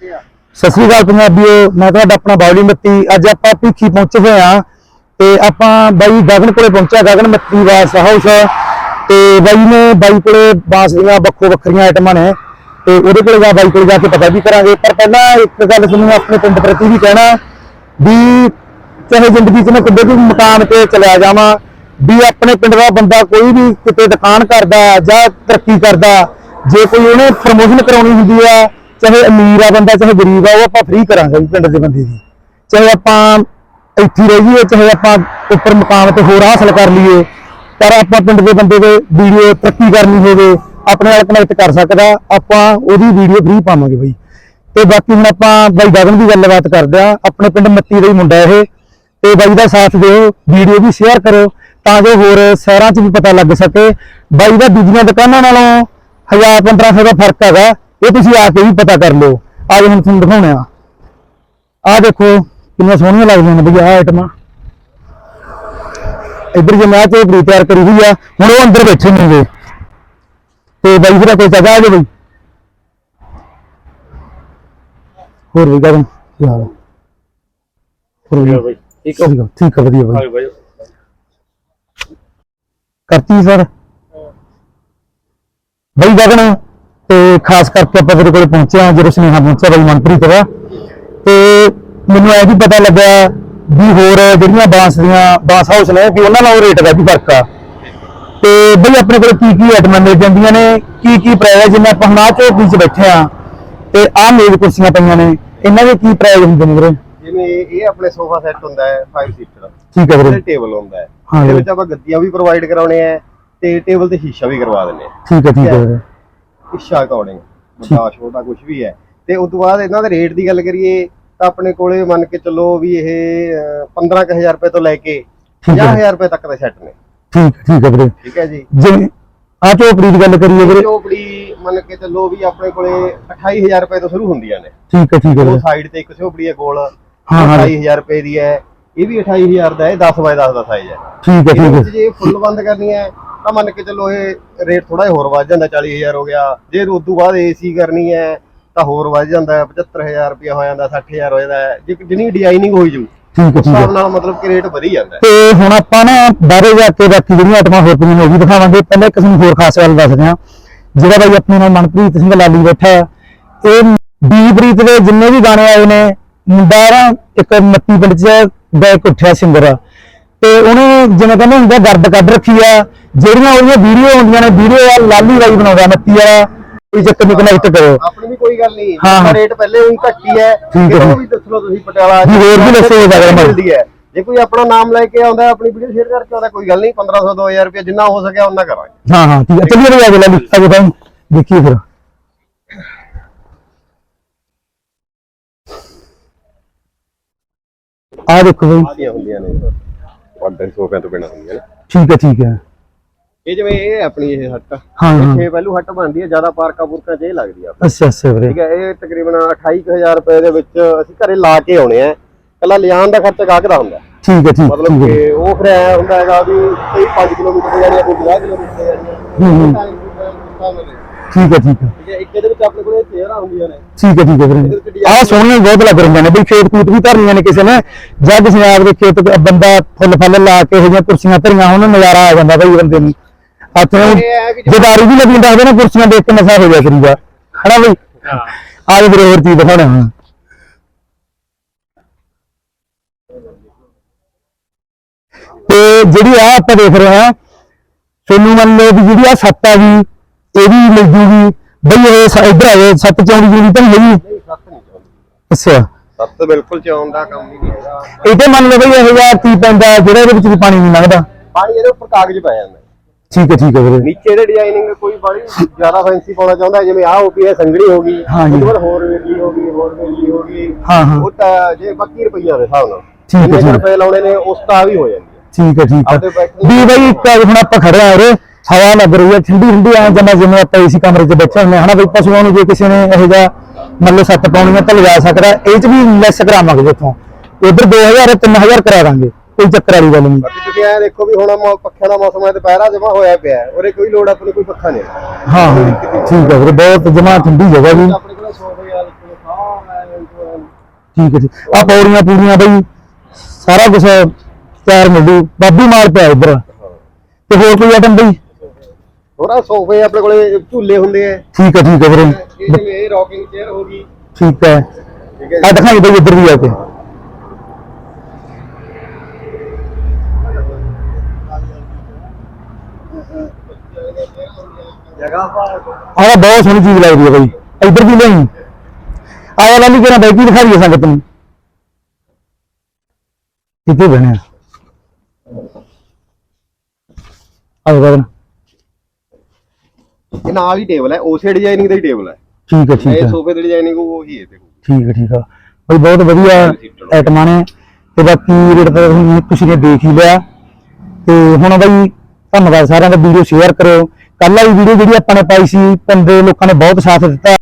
ਸਤਿ ਸ੍ਰੀ ਅਕਾਲ ਪੰਜਾਬੀਓ, ਮੈਂ ਤੁਹਾਡਾ ਆਪਣਾ ਬਾਉਲੀ ਮੱਤੀ। ਅੱਜ ਆਪਾਂ ਭੀਖੀ ਪਹੁੰਚੇ ਹੋਏ ਆ ਤੇ ਆਪਾਂ ਬਾਈ ਗਗਨ ਕੋਲੇ ਪਹੁੰਚਿਆ, ਗਗਨ ਮੱਤੀ ਵਾਸ ਹਾਊਸ ਤੇ ਬਾਈ ਨੇ, ਬਾਈ ਕੋਲੇ ਬਾਂਸ ਦੀਆਂ ਵੱਖੋ ਵੱਖਰੀਆਂ ਆਈਟਮਾਂ ਨੇ। ਤੇ ਉਹਦੇ ਕੋਲੇ ਜਾ, ਬਾਈ ਕੋਲੇ ਜਾ ਕੇ ਪਤਾ ਵੀ ਕਰਾਂਗੇ। ਪਰ ਪਹਿਲਾਂ ਇੱਕ ਗੱਲ ਤੁਹਾਨੂੰ ਆਪਣੇ ਪਿੰਡ ਪ੍ਰਤੀ ਵੀ ਕਹਿਣਾ ਵੀ ਚਾਹੇ ਜ਼ਿੰਦਗੀ 'ਚ ਮੈਂ ਕਿਤੇ ਵੀ ਮਕਾਨ ਤੇ ਚਲਿਆ ਜਾਵਾਂ, ਵੀ ਆਪਣੇ ਪਿੰਡ ਦਾ ਬੰਦਾ ਕੋਈ ਵੀ ਕਿਤੇ ਦੁਕਾਨ ਕਰਦਾ ਜਾਂ ਤਰੱਕੀ ਕਰਦਾ, ਜੇ ਕੋਈ ਉਹਨੇ ਪ੍ਰਮੋਸ਼ਨ ਕਰਾਉਣੀ ਹੁੰਦੀ ਆ ਚਾਹੇ ਅਮੀਰ ਆ ਬੰਦਾ, ਚਾਹੇ ਗਰੀਬ ਆ, ਉਹ ਆਪਾਂ ਫ੍ਰੀ ਕਰਾਂਗੇ ਜੀ ਪਿੰਡ ਦੇ ਬੰਦੇ ਦੀ। ਚਾਹੇ ਆਪਾਂ ਇੱਥੇ ਹੀ ਰਹੀਏ, ਚਾਹੇ ਆਪਾਂ ਉੱਪਰ ਮਕਾਮ ਤੇ ਹੋਰ ਹਾਸਲ ਕਰ ਲਈਏ, ਪਰ ਆਪਾਂ ਪਿੰਡ ਦੇ ਬੰਦੇ ਦੇ ਵੀਡੀਓ ਤਰੱਕੀ ਕਰਨੀ ਹੋਵੇ, ਆਪਣੇ ਨਾਲ ਕਨੈਕਟ ਕਰ ਸਕਦਾ, ਆਪਾਂ ਉਹਦੀ ਵੀਡੀਓ ਫ੍ਰੀ ਪਾਵਾਂਗੇ ਬਈ। ਤੇ ਬਾਕੀ ਹੁਣ ਆਪਾਂ ਬਾਈ ਗਗਨ ਦੀ ਗੱਲਬਾਤ ਕਰਦੇ ਆ ਆਪਣੇ ਪਿੰਡ ਮੱਤੀ ਦਾ ਹੀ ਮੁੰਡਾ ਇਹ। ਤੇ ਬਾਈ ਦਾ ਸਾਥ ਦਿਓ ਵੀਡੀਓ ਵੀ ਸ਼ੇਅਰ ਕਰੋ, ਤਾਂ ਜੋ ਹੋਰ ਸ਼ਹਿਰਾਂ 'ਚ ਵੀ ਪਤਾ ਲੱਗ ਸਕੇ। ਬਾਈ ਦਾ ਦੂਜੀਆਂ ਦੁਕਾਨਾਂ ਨਾਲੋਂ 1000 1500 ਦਾ ਫ਼ਰਕ ਹੈਗਾ। ਇਹ ਤੁਸੀਂ ਆ ਕੇ ਵੀ ਪਤਾ ਕਰ ਲਿਓ। ਅੱਜ ਹੁਣ ਤੁਹਾਨੂੰ ਦਿਖਾਉਣੇ ਆ। ਆਹ ਦੇਖੋ ਕਿੰਨੀਆਂ ਸੋਹਣੀਆਂ ਲੱਗਦੀਆਂ ਨੇ ਬਈ ਆਹ ਆਈਟਮਾਂ ਇੱਧਰ ਜੇ ਮੈਂ ਤੇ ਬਰੀ ਤਿਆਰ ਕਰੀ ਹੋਈ ਆ ਹੁਣ ਉਹ ਅੰਦਰ ਬੈਠੇ ਨੇਗੇ ਤੇ ਬਾਈ ਫਿਰ ਕੋਈ ਜਗ੍ਹਾ ਆ ਜਾ ਬਈ। ਹੋਰ ਵੀ ਗਗਨ ਕੀ ਹਾਲ ਹੈ ਹੋਰ ਵੀ ਬਾਈ? ਠੀਕ ਆ। ਠੀਕ ਆ ਵਧੀਆ ਬਾਈ। ਹੋ ਬਾਈ। ਕਰਤੀ ਸਰ? ਬਈ ਗਗਨ ਤੇ ਖਾਸ ਕਰਕੇ ਆਪਾਂ ਤੇਰੇ ਕੋਲ ਪਹੁੰਚੇ ਹਾਂ ਜਦੋਂ ਸੁਨੇਹਾ ਪਹੁੰਚਿਆ ਬਈ ਮਨਪ੍ਰੀਤ ਦਾ। ਤੇ ਮੈਨੂੰ ਇਹ ਵੀ ਪਤਾ ਲੱਗਿਆ ਵੀ ਹੋਰ ਜਿਹੜੀਆਂ ਬਾਂਸ ਦੀਆਂ ਬਾਂਸ ਹਾਊਸ ਨੇ ਕਿ ਉਹਨਾਂ ਨਾਲ ਰੇਟ ਦਾ ਵੀ ਫ਼ਰਕ ਆ। ਤੇ ਬਈ ਆਪਣੇ ਕੋਲ ਕੀ ਕੀ ਆਈਟਮਾਂ ਮਿਲ ਜਾਂਦੀਆਂ ਨੇ ਕੀ ਕੀ ਪ੍ਰਾਈਸ ਹੈ ਜਿਵੇਂ ਆਪਾਂ ਹੁਣ ਆਹ ਝੋਪੜੀ 'ਚ ਬੈਠੇ ਆ ਤੇ ਆਹ ਮੇਜ਼ ਕੁਰਸੀਆਂ ਪਈਆਂ ਨੇ ਇਹਨਾਂ ਦੇ ਕੀ ਪ੍ਰਾਈਸ ਹੁੰਦੇ ਨੇ ਵੀਰੇ? ਜਿਵੇਂ ਇਹ ਆਪਣੇ ਸੋਫਾ ਸੈੱਟ ਹੁੰਦਾ ਹੈ 5 ਸੀਟਰ ਠੀਕ ਹੈ ਵੀਰੇ। ਟੇਬਲ ਹੁੰਦਾ ਹੈ। ਇਹਦੇ। ਵਿੱਚ ਆਪਾਂ ਗੱਦੀਆਂ ਵੀ ਪ੍ਰੋਵਾਈਡ ਕਰਾਉਣੇ ਆ ਤੇ ਟੇਬਲ ਤੇ ਸ਼ੀਸ਼ਾ ਵੀ ਕਰਵਾ ਦਿੰਦੇ ਆ ਠੀਕ ਹੈ ਠੀਕ ਹੈ ਸ਼ੀਸ਼ਾ ਅਕੋਰਡਿੰਗ ਵੱਡਾ ਛੋਟਾ ਕੁਝ ਵੀ ਹੈ। ਤੇ ਉਸ ਤੋਂ ਬਾਅਦ ਇਹਨਾਂ ਦੇ ਰੇਟ ਦੀ ਗੱਲ ਕਰੀਏ ਤਾਂ ਆਪਣੇ ਕੋਲੇ ਮੰਨ ਕੇ ਚੱਲੋ ਵੀ ਇਹ ਅਹ, 15000 ਰੁਪਏ ਤੋਂ ਲੈ ਕੇ ਠੀਕ ਹੈ। 50000 ਰੁਪਏ ਤੱਕ ਦੇ ਸੈੱਟ ਨੇ। ਠੀਕ ਠੀਕ ਹੈ ਵੀਰੇ। ਠੀਕ ਹੈ ਜੀ। ਜਿਵੇਂ ਆਹ ਝੋਪੜੀ ਦੀ ਗੱਲ ਕਰੀਏ ਵੀਰੇ। ਚੋਪੜੀ ਮੰਨ ਕੇ ਚੱਲੋ ਵੀ ਆਪਣੇ ਕੋਲੇ 28000 ਰੁਪਏ ਤੋਂ ਸ਼ੁਰੂ ਹੁੰਦੀਆਂ ਨੇ। ਠੀਕ ਹੈ ਠੀਕ ਹੈ ਉਹ ਸਾਈਡ ਤੇ ਇੱਕ ਝੋਪੜੀ ਹੈ ਹਾਂ। 28000 ਰੁਪਏ ਦੀ ਹੈ। ਇਹ ਵੀ 28000 ਦਾ ਹੈ 10 ਬਾਏ 10 ਦਾ ਸਾਈਜ਼ ਹੈ। ਠੀਕ ਹੈ ਠੀਕ ਹੈ। ਜੇ ਫੁੱਲ ਬੰਦ ਕਰਨੀ ਹੈ ਤਾਂ ਮੰਨ ਕੇ ਚੱਲੋ ਇਹ ਰੇਟ ਥੋੜਾ ਹੋਰ ਵੱਧ ਜਾਂਦਾ 40000 ਹੋ ਗਿਆ। ਜੇ ਉਸ ਤੋਂ ਬਾਅਦ ਏਸੀ ਕਰਨੀ ਹੈ ਤਾਂ ਹੋਰ ਵੱਧ ਜਾਂਦਾ ਹੈ 75000 ਰੁਪਇਆ ਹੋ ਜਾਂਦਾ 60000 ਹੋ ਜਾਂਦਾ। ਜੇ ਜਿੰਨੀ ਡਿਜ਼ਾਈਨਿੰਗ ਹੋਈ ਜੂ ਠੀਕ ਹੈ ਉਸ ਹਿਸਾਬ ਨਾਲ ਮਤਲਬ ਕਿ ਰੇਟ ਵਧੀ ਜਾਂਦਾ। ਤੇ ਹੁਣ ਆਪਾਂ ਨਾ ਬਾਹਰੇ ਜਾ ਕੇ ਬਾਕੀ ਜਿਹੜੀਆਂ ਆਈਟਮਾਂ ਹੋਰ ਪਈਆਂ ਨੇ ਉਹ ਵੀ ਦਿਖਾਵਾਂਗੇ। ਪਹਿਲਾਂ ਇੱਕ ਤੁਹਾਨੂੰ ਹੋਰ ਖਾਸ ਗੱਲ ਦੱਸਦੇ ਹਾਂ ਜਿਹੜਾ ਬਾਈ ਆਪਣੇ ਨਾਲ ਮਨਪ੍ਰੀਤ ਸਿੰਘ ਲਾਲੀ ਬੈਠਾ ਇਹ ਬੀਪ੍ਰੀਤ ਦੇ ਜਿੰਨੇ ਵੀ ਗਾਣੇ ਆਏ ਨੇ ਮੁੰਡਾ ਇੱਕ ਮੱਤੀ ਪਿੰਡ ਚ ਬੈਕ ਉੱਠਿਆ ਸਿੰਗਰ। ਤੇ ਉਹਨੇ ਜਿਵੇਂ ਕਹਿੰਦੇ ਹੁੰਦਾ ਗਰਦ ਕੱਢ ਰੱਖੀ ਆ ਜਿਹੜੀਆਂ ਉਹਦੀਆਂ ਵੀਡੀਓ ਹੁੰਦੀਆਂ ਨੇ ਵੀਡੀਓ ਆ ਲਾਲੀ ਬਾਈ ਬਣਾਉਂਦਾ ਮੱਤੀ ਵਾਲਾ ਕੋਈ ਚੱਕਰ ਨਹੀਂ ਕਨੈਕਟ ਕਰੋ। ਆਪਣੀ ਵੀ ਕੋਈ ਗੱਲ ਨਹੀਂ। ਹਾਂ, ਹਾਂ। ਰੇਟ ਪਹਿਲੇ ਹੀ ਘੱਟੀ ਹੈ ਠੀਕ ਹੈ। ਕਿਤੋਂ ਵੀ ਦੱਸ ਲਓ ਤੁਸੀਂ ਪਟਿਆਲਾ ਜੀ, ਹੋਰ ਵੀ ਦੱਸੋ ਇਹ ਗੱਲ ਮੈਂ- ਮਿਲਦੀ ਹੈ। ਜੇ ਕੋਈ ਆਪਣਾ ਨਾਮ ਲੈ ਕੇ ਆਉਂਦਾ ਆਪਣੀ ਵੀਡੀਓ ਸ਼ੇਅਰ ਕਰਕੇ ਆਉਂਦਾ ਕੋਈ ਗੱਲ ਨਹੀਂ 1500 2000 ਰੁਪਏ ਜਿੰਨਾ ਹੋ ਸਕਿਆ ਉਹਨਾਂ ਕਰਾਂਗੇ। ਹਾਂ ਹਾਂ ਠੀਕ ਹੈ। ਚੱਲੀਏ ਬਈ ਆਗੇ ਲਾਲੀ ਆਗੇ ਭਾਈ। ਦੇਖੀਏ ਫਿਰ। ਆ ਦੇਖੋ ਬਈ ਆਦੀਆਂ ਹੁੰਦੀਆਂ ਨੇ। ਵੱਡੇ ਸੋਫਿਆਂ ਤੋਂ ਬਿਨਾਂ ਹੁੰਦੀਆਂ ਨੇ। ਠੀਕ ਹੈ ਠੀਕ ਹੈ। ਇਹ ਜਿਵੇਂ ਇਹ ਆਪਣੀ ਇਹ ਹੱਟ। ਹਾਂ ਹਾਂ। ਇੱਥੇ ਪਹਿਲੂ ਹੱਟ ਬਣਦੀ ਹੈ ਜ਼ਿਆਦਾ ਪਾਰਕਾਂ ਪੁਰਕਾਂ 'ਚ ਇਹ ਲੱਗਦੀ ਆ। ਅੱਛਾ ਅੱਛਾ ਵੀਰੇ। ਠੀਕ ਹੈ ਇਹ ਤਕਰੀਬਨ 28000 ਰੁਪਏ ਦੇ ਵਿੱਚ ਅਸੀਂ ਘਰੇ ਲਾ ਕੇ ਆਉਣੇ ਆ। ਕੱਲਾ ਲਿਆਉਣ ਦਾ ਖਰਚਾ ਗਾਹਕ ਦਾ ਹੁੰਦਾ। ਠੀਕ ਹੈ ਠੀਕ ਮਤਲਬ ਕਿ ਉਹ ਫਿਰ ਐ ਹੁੰਦਾ ਹੈਗਾ ਵੀ ਕੋਈ 5 ਕਿਲੋਮੀਟਰ ਜਾਣੀ ਕੋਈ 50 ਕਿਲੋਮੀਟਰ ਜਾਣੀ ਹੂੰ। ਠੀਕ ਹੈ ਠੀਕ ਇੱਕ ਇਹਦੇ ਵਿੱਚ ਆਪਣੇ ਕੋਲੇ ਚੇਅਰਾਂ ਹੁੰਦੀਆਂ ਨੇ। ਠੀਕ ਹੈ ਠੀਕ ਹੈ ਵੀਰੇ। ਆਹ ਸੋਹਣੀਆਂ ਬਹੁਤ ਲੱਗ ਰਹੀਆਂ ਨੇ ਬਈ ਖੇਤ ਕੂਤ ਵੀ ਧਰਨੀਆਂ ਨੇ ਕਿਸੇ ਨੇ। ਜਾਂ ਕਿਸੇ ਨੇ ਆਪਦੇ ਖੇਤ ਤੇ ਬੰਦਾ ਫੁੱਲ ਫੱਲ ਲਾ ਕੇ ਇਹੋ ਜਿਹੀਆਂ ਕੁਰਸੀਆਂ ਧਰੀਆਂ ਹੋਣ ਨਜ਼ਾਰਾ ਆ ਜਾਂਦਾ ਬਈ ਬੰਦੇ ਨੂੰ। ਹੱਥ ਹੈ ਵੀ ਲੱਗੀ ਦੱਸਦੇ ਨਾ ਕੁਰਸੀਆਂ ਦੇਖ ਕੇ ਨਸ਼ਾ ਹੋ ਜਾ ਕਰੀਦਾ। ਹਨਾ ਬਈ? ਆ ਜੀ ਵੀਰੇ ਹੋਰ ਚੀਜ਼ ਦਿਖਾਉਣਾ। ਹਾਂ ਤੇ ਜਿਹੜੀ ਆ ਆਪਾਂ ਦੇਖ ਰਹੇ ਹਾਂ ਤੁਹਾਨੂੰ ਮੰਨ ਲਓ ਵੀ ਜਿਹੜੀ ਆ ਸੱਤ ਆ ਗਈ ਇਹ ਵੀ ਮਿਲ ਜੂਗੀ। ਬਈ ਇਹ ਇੱਧਰ ਆਏ ਸੱਤ ਚੌੜੀ ਜਿਹੜੀ ਤਾਂ ਨਹੀਂ ਹੈਗੀ। ਅੱਛਾ। ਸੱਤ ਬਿਲਕੁਲ ਚਾਉਣ ਦਾ ਕੰਮ ਨਹੀਂ ਹੈਗਾ। ਇਹ ਤੇ ਮੰਨ ਲਓ ਬਈ ਇਹੋ ਜਿਹਾ ਕੀ ਪੈਂਦਾ ਜਿਹੜਾ ਇਹਦੇ ਵਿੱਚ ਵੀ ਪਾਣੀ ਨਹੀਂ ਲੰਘਦਾ। ਪਾਣੀ ਇਹਦੇ ਉੱਪਰ ਕਾਗਜ਼ ਪੈ ਜਾਂਦਾ। ਠੀਕ ਹੈ ਠੀਕ ਹੈ ਵੀਰੇ। ਨੀਚੇ ਦੇ ਡਿਜ਼ਾਈਨਿੰਗ ਕੋਈ ਬੜੀ ਜ਼ਿਆਦਾ ਫੈਂਸੀ ਪਾਉਣਾ ਚਾਹੁੰਦਾ ਜਿਵੇਂ ਆਹ ਹੋ ਗਈ ਹੈ ਸੰਗੜੀ ਹੋ ਗਈ। ਹਾਂ ਜੀ। ਉਹਦੇ ਬਾਅਦ ਹੋਰ ਵੇਲੀ ਹੋ ਗਈ ਹੋਰ ਵੇਲੀ ਹੋ ਗਈ। ਹਾਂ ਹਾਂ। ਉਹ ਤਾਂ ਜੇ 22 ਰੁਪਈਆ ਦੇ ਹਿਸਾਬ ਨਾਲ। ਠੀਕ ਹੈ, ਜਿੰਨੇ ਠੀਕ ਹੈ। ਰੁਪਏ ਲਾਉਣੇ ਨੇ ਉਸ ਤਾਂ ਵੀ ਹੋ ਜਾਂਦੀ ਹੈ। ਠੀਕ ਹੈ ਠੀਕ ਆਪਦੇ ਹੈ ਵੀ ਬਈ ਇੱਕ ਹੁਣ ਆਪਾਂ ਖੜੇ ਆ ਉਰੇ। ਹਵਾ ਲੱਗ ਰਹੀ ਹੈ ਠੰਡੀ ਠੰਡੀ ਆ ਜਮਾ ਜਿਵੇਂ ਆਪਾਂ ਏਸੀ ਕਮਰੇ 'ਚ ਬੈਠੇ ਹੁੰਦੇ ਹਾਂ। ਹਨਾ ਬਈ ਪਸ਼ੂਆਂ ਨੂੰ ਜੇ ਕਿਸੇ ਨੇ ਇਹੋ ਜਿਹਾ ਮੰਨ ਲਓ ਸੱਤ ਪਾਉਣੀਆਂ ਤਾਂ ਲਿਜਾ ਸਕਦਾ। ਇਹ 'ਚ ਵੀ ਲੈਸ ਕਰਾਵਾਂਗੇ ਜਿੱਥੋਂ। ਉਧਰ 2000 3000 ਕਰਾ ਦਾਂਗੇ। ਕੋਈ ਚੱਕਰ ਵਾਲੀ ਗੱਲ ਨਹੀਂ। ਬਾਕੀ ਤੁਸੀਂ ਐ ਦੇਖੋ ਵੀ ਹੁਣ ਮੌ- ਪੱਖਿਆਂ ਦਾ ਮੌਸਮ ਹੈ ਤੇ ਪਹਿਰਾ ਜਮਾ ਹੋਇਆ ਪਿਆ ਹੈ। ਉਹਦੇ ਕੋਈ ਲੋੜ ਆਪਾਂ ਨੂੰ ਕੋਈ ਪੱਖਾ ਨਹੀਂ ਹਾਂ। ਹਾਂ ਠੀਕ ਹੈ ਵੀਰੇ ਬਹੁਤ ਜਮਾ ਠੰਡੀ ਜਗ੍ਹਾ ਜੀ। ਆਪਣੇ ਕੋਲ ਸੋਫੇ ਆ ਦੇਖੋ ਸਾਰਾ ਠੀਕ ਹੈ ਜੀ। ਆ ਪੌੜੀਆਂ ਪੂਰੀਆਂ ਬਈ ਸਾਰਾ ਕੁਝ ਤਿਆਰ ਮਿਲੂ ਬਾਬੂ ਮਾਲ ਪਿਆ ਇੱਧਰ। ਤੇ ਹੋਰ ਕੋਈ ਆਈਟਮ ਬਈ? ਹੋਰ ਆ ਸੋਫੇ ਆਪਣੇ ਕੋਲੇ ਝੂਲੇ ਹੁੰਦੇ ਆ। ਠੀਕ ਹੈ ਠੀਕ ਹੈ ਵੀਰੇ। ਇਹ ਜਿਵੇਂ ਇਹ ਰੌਕਿੰਗ ਚੇਅਰ ਹੋ ਗਈ। ਠੀਕ ਹੈ। ਠੀਕ ਹੈ ਆ ਦਿਖਾਈ ਬਈ ਇੱਧਰ ਵੀ ਆ ਕੇ ਜਗ੍ਹਾ ਆਹ ਬਹੁਤ ਸੋਹਣੀ ਚੀਜ਼ ਲੱਗਦੀ ਹੈ ਬਈ। ਇੱਧਰ ਵੀ ਲਈ ਆਇਆ ਲਾਲੀ ਕਿਹੜਾ ਬਈ ਕੀ ਦਿਖਾ ਰਹੀ ਹੈ ਸੰਗਤ ਨੂੰ? ਕਿੱਥੇ ਬਣਿਆ ਆਹ ਗਗਨ ਇਹ ਨਾਲ ਹੀ ਟੇਬਲ ਹੈ ਉਸੇ ਡਿਜ਼ਾਈਨਿੰਗ ਦਾ ਹੀ ਟੇਬਲ ਹੈ। ਠੀਕ ਹੈ ਠੀਕ ਇਹ ਹੈ। ਸੋਫੇ ਦੀ ਡਿਜ਼ਾਈਨਿੰਗ ਉਹੀ ਹੈ ਤੇ ਠੀਕ ਹੈ ਠੀਕ ਆ। ਬਈ ਬਹੁਤ ਵਧੀਆ ਆਈਟਮਾਂ ਨੇ। ਤੇ ਬਾਕੀ ਰੇਟ ਤਾਂ ਤੁਸੀਂ ਤੁਸੀਂ ਨੇ ਦੇਖ ਹੀ ਲਿਆ। ਤੇ ਹੁਣ ਬਈ ਧੰਨਵਾਦ ਸਾਰਿਆਂ ਦਾ ਵੀਡੀਓ ਸ਼ੇਅਰ ਕਰਿਓ। ਕੱਲ੍ਹ ਵਾਲੀ ਵੀਡੀਓ ਜਿਹੜੀ ਆਪਾਂ ਨੇ ਪਾਈ ਸੀ ਪੰਦੇ ਲੋਕਾਂ ਨੇ ਬਹੁਤ ਸਾਥ ਦਿੱਤਾ।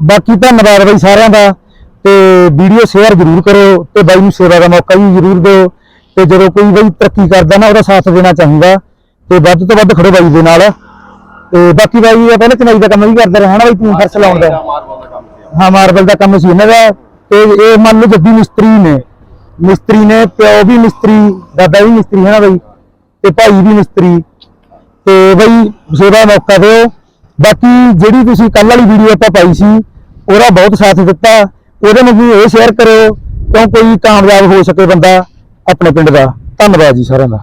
ਬਾਕੀ ਧੰਨਵਾਦ ਬਈ ਸਾਰਿਆਂ ਦਾ ਤੇ ਵੀਡੀਓ ਸ਼ੇਅਰ ਜ਼ਰੂਰ ਕਰੋ ਤੇ ਬਾਈ ਨੂੰ ਸੇਵਾ ਦਾ ਮੌਕਾ ਵੀ ਜ਼ਰੂਰ ਦਿਓ। ਤੇ ਜਦੋਂ ਕੋਈ ਬਈ ਤਰੱਕੀ ਕਰਦਾ ਨਾ ਉਹਦਾ ਸਾਥ ਦੇਣਾ ਚਾਹੀਦਾ। ਤੇ ਵੱਧ ਤੋਂ ਵੱਧ ਖੜੋ ਬਾਈ ਦੇ ਨਾਲ। ਤੇ ਬਾਕੀ ਬਾਈ ਇਹ ਪਹਿਲਾਂ ਚਨਾਈ ਦਾ ਕੰਮ ਵੀ ਕਰਦਾ ਰਿਹਾ ਨਾ ਬਾਈ ਤੂੰ ਫਰਸ਼ ਲਾਉਣ ਦਾ। ਹਾਂ ਮਾਰਬਲ ਦਾ ਕੰਮ ਸੀ ਇਹਨਾਂ ਦਾ। ਤੇ ਇਹ ਮੰਨ ਲਓ ਜੱਦੀ ਮਿਸਤਰੀ ਨੇ। ਮਿਸਤਰੀ ਨੇ, ਪਿਓ ਵੀ ਮਿਸਤਰੀ, ਦਾਦਾ ਵੀ ਮਿਸਤਰੀ ਹੈ ਨਾ ਬਈ, ਤੇ ਭਾਈ ਵੀ ਮਿਸਤਰੀ। ਤੇ ਬਈ ਸੇਵਾ ਦਾ ਮੌਕਾ ਦਿਓ। ਬਾਕੀ ਜਿਹੜੀ ਤੁਸੀਂ ਕੱਲ ਵਾਲੀ ਵੀਡੀਓ ਆਪਾਂ ਪਾਈ ਸੀ, ਉਹਦਾ ਬਹੁਤ ਸਾਥ ਦਿੱਤਾ। ਉਹਦੇ ਨੂੰ ਵੀ ਇਹ ਸ਼ੇਅਰ ਕਰਿਓ, ਕਿਉਂ ਕੋਈ ਕਾਮਯਾਬ ਹੋ ਸਕੇ ਬੰਦਾ ਆਪਣੇ ਪਿੰਡ ਦਾ। ਧੰਨਵਾਦ ਜੀ ਸਾਰਿਆਂ ਦਾ।